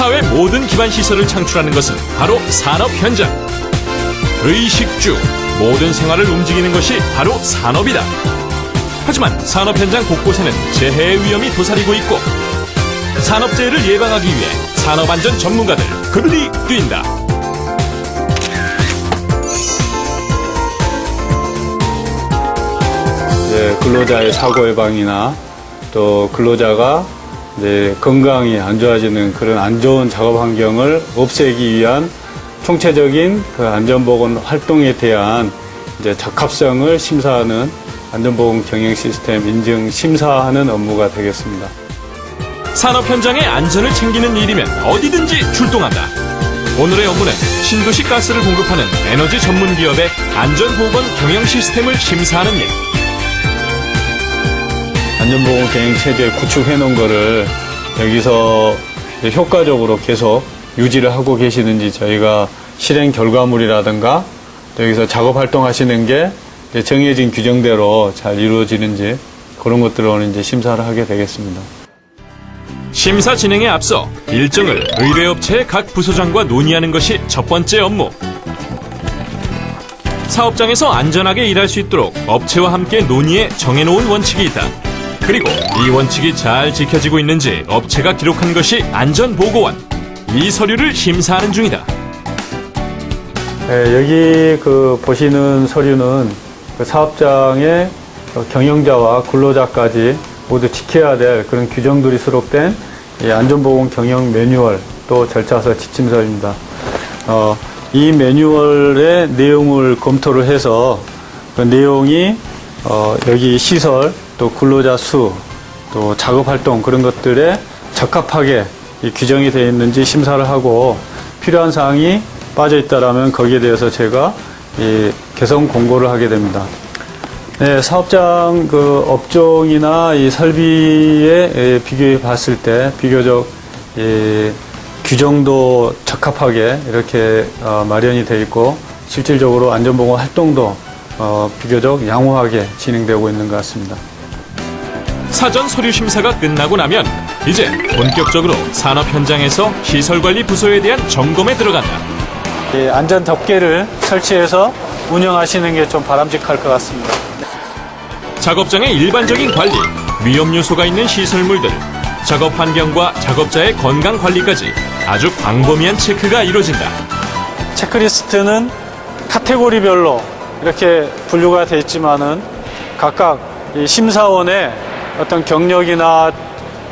사회 모든 기반 시설을 창출하는 것은 바로 산업 현장. 의식주, 모든 생활을 움직이는 것이 바로 산업이다. 하지만 산업 현장 곳곳에는 재해의 위험이 도사리고 있고 산업재해를 예방하기 위해 산업안전 전문가들 그들이 뛴다. 이제 근로자의 사고 예방이나 또 근로자가 이제 건강이 안 좋아지는 그런 안 좋은 작업 환경을 없애기 위한 총체적인 그 안전보건 활동에 대한 이제 적합성을 심사하는 안전보건 경영 시스템 인증 심사하는 업무가 되겠습니다. 산업 현장의 안전을 챙기는 일이면 어디든지 출동한다. 오늘의 업무는 신도시 가스를 공급하는 에너지 전문 기업의 안전보건 경영 시스템을 심사하는 일. 안전보건 경영 체제 구축해 놓은 거를 여기서 효과적으로 계속 유지를 하고 계시는지 저희가 실행 결과물이라든가 또 여기서 작업 활동하시는 게 정해진 규정대로 잘 이루어지는지 그런 것들을 오늘 이제 심사를 하게 되겠습니다. 심사 진행에 앞서 일정을 의뢰업체의 각 부서장과 논의하는 것이 첫 번째 업무. 사업장에서 안전하게 일할 수 있도록 업체와 함께 논의해 정해놓은 원칙이 있다. 그리고 이 원칙이 잘 지켜지고 있는지 업체가 기록한 것이 안전보고원. 이 서류를 심사하는 중이다. 네, 여기 그 보시는 서류는 그 사업장의 어, 경영자와 근로자까지 모두 지켜야 될 그런 규정들이 수록된 이 안전보건 경영 매뉴얼 또 절차서 지침서입니다. 어, 이 매뉴얼의 내용을 검토를 해서 그 내용이 어, 여기 시설 또 근로자 수 또 작업 활동 그런 것들에 적합하게 이 규정이 되어 있는지 심사를 하고 필요한 사항이 빠져 있다라면 거기에 대해서 제가 이 개선 공고를 하게 됩니다. 네, 사업장 그 업종이나 이 설비에 예, 비교해 봤을 때 비교적 이 규정도 적합하게 이렇게 어, 마련이 되어 있고 실질적으로 안전보건 활동도 어, 비교적 양호하게 진행되고 있는 것 같습니다. 사전 서류 심사가 끝나고 나면 이제 본격적으로 산업 현장에서 시설관리 부서에 대한 점검에 들어간다. 이 안전 덮개를 설치해서 운영하시는 게 좀 바람직할 것 같습니다. 작업장의 일반적인 관리, 위험 요소가 있는 시설물들, 작업 환경과 작업자의 건강 관리까지 아주 광범위한 체크가 이루어진다. 체크리스트는 카테고리별로 이렇게 분류가 되어 있지만은 각각 이 심사원의 어떤 경력이나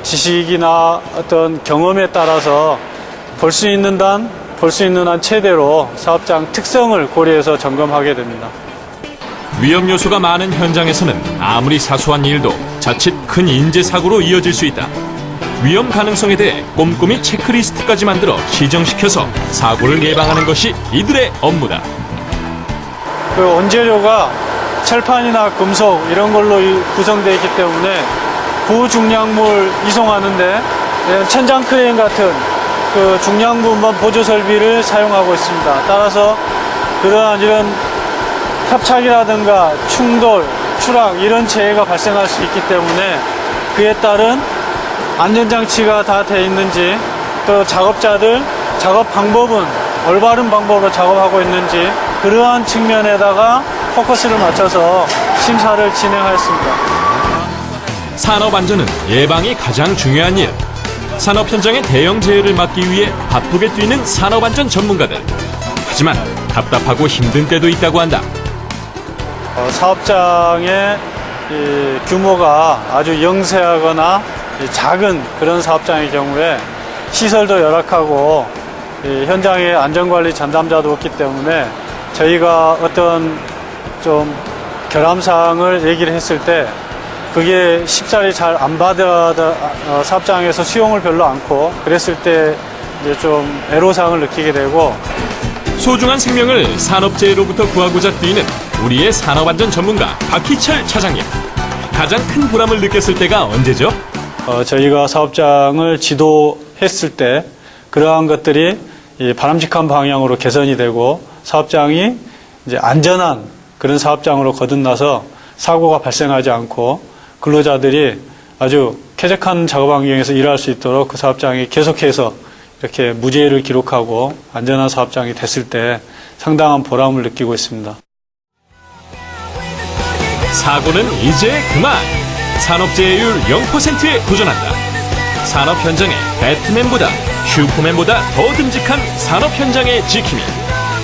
지식이나 어떤 경험에 따라서 볼 수 있는 단, 볼 수 있는 한 최대로 사업장 특성을 고려해서 점검하게 됩니다. 위험 요소가 많은 현장에서는 아무리 사소한 일도 자칫 큰 인재 사고로 이어질 수 있다. 위험 가능성에 대해 꼼꼼히 체크리스트까지 만들어 시정시켜서 사고를 예방하는 것이 이들의 업무다. 그 원재료가 철판이나 금속 이런 걸로 이- 구성되어 있기 때문에 고중량물 이송하는데 이런 천장 크레인 같은 그 중량분만 보조 설비를 사용하고 있습니다. 따라서 그러한 이런 협착이라든가 충돌, 추락 이런 재해가 발생할 수 있기 때문에 그에 따른 안전장치가 다 돼 있는지 또 작업자들 작업 방법은 올바른 방법으로 작업하고 있는지 그러한 측면에다가 포커스를 맞춰서 심사를 진행하였습니다. 산업 안전은 예방이 가장 중요한 일. 산업 현장의 대형 재해를 막기 위해 바쁘게 뛰는 산업 안전 전문가들. 하지만 답답하고 힘든 때도 있다고 한다. 어, 사업장의 이 규모가 아주 영세하거나 이 작은 그런 사업장의 경우에 시설도 열악하고 이 현장에 안전관리 전담자도 없기 때문에 저희가 어떤 좀 결함사항을 얘기를 했을 때 그게 쉽사리 잘 안 받아 어, 사업장에서 수용을 별로 않고 그랬을 때 이제 좀 애로사항을 느끼게 되고 소중한 생명을 산업재해로부터 구하고자 뛰는 우리의 산업안전 전문가 박희철 차장님. 가장 큰 보람을 느꼈을 때가 언제죠? 어, 저희가 사업장을 지도했을 때 그러한 것들이 이 바람직한 방향으로 개선이 되고 사업장이 이제 안전한 그런 사업장으로 거듭나서 사고가 발생하지 않고 근로자들이 아주 쾌적한 작업 환경에서 일할 수 있도록 그 사업장이 계속해서 이렇게 무죄를 기록하고 안전한 사업장이 됐을 때 상당한 보람을 느끼고 있습니다. 사고는 이제 그만. 산업재해율 0%에 도전한다. 산업 현장의 배트맨보다 슈퍼맨보다 더 듬직한 산업 현장의 지킴이.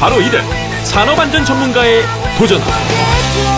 바로 이들 산업안전 전문가의 you